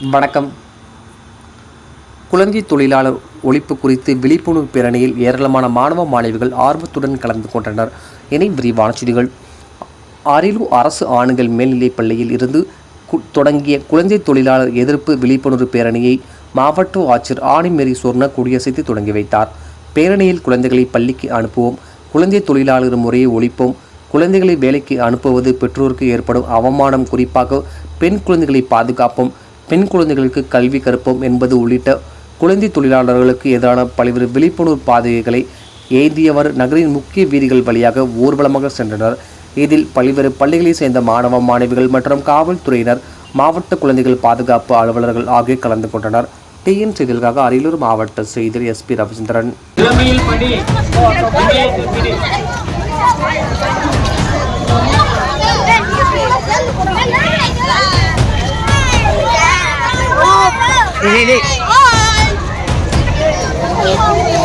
வணக்கம். குழந்தை தொழிலாளர் ஒழிப்பு குறித்து விழிப்புணர்வு பேரணியில் ஏராளமான மாணவ மாணவிகள் ஆர்வத்துடன் கலந்து கொண்டனர். இணை விரிவான செய்திகள். அரியலூர் அரசு ஆண்கள் மேல்நிலைப் பள்ளியில் இருந்து தொடங்கிய குழந்தை தொழிலாளர் எதிர்ப்பு விழிப்புணர்வு பேரணியை மாவட்ட ஆட்சியர் ஆணிமேரி சொர்ண கொடியசைத்து தொடங்கி வைத்தார். பேரணியில் குழந்தைகளை பள்ளிக்கு அனுப்புவோம் குழந்தை தொழிலாளர் முறையை ஒழிப்போம் குழந்தைகளை வேலைக்கு அனுப்புவது பெற்றோருக்கு ஏற்படும் அவமானம் குறிப்பாக பெண் குழந்தைகளை பாதுகாப்போம் பெண் குழந்தைகளுக்கு கல்வி கற்போம் என்பது உள்ளிட்ட குழந்தை தொழிலாளர்களுக்கு எதிரான பல்வேறு விழிப்புணர்வு பாதைகளை ஏந்தியவர் நகரின் முக்கிய வீதிகள் வழியாக ஊர்வலமாக சென்றனர். இதில் பல்வேறு பள்ளிகளைச் சேர்ந்த மாணவ மாணவிகள் மற்றும் காவல்துறையினர் மாவட்ட குழந்தைகள் பாதுகாப்பு அலுவலர்கள் ஆகியோர் கலந்து கொண்டனர். டிஎன் செய்திகளுக்காக அரியலூர் மாவட்ட செய்தியர் எஸ்பி ரவிச்சந்திரன். Pinili. All!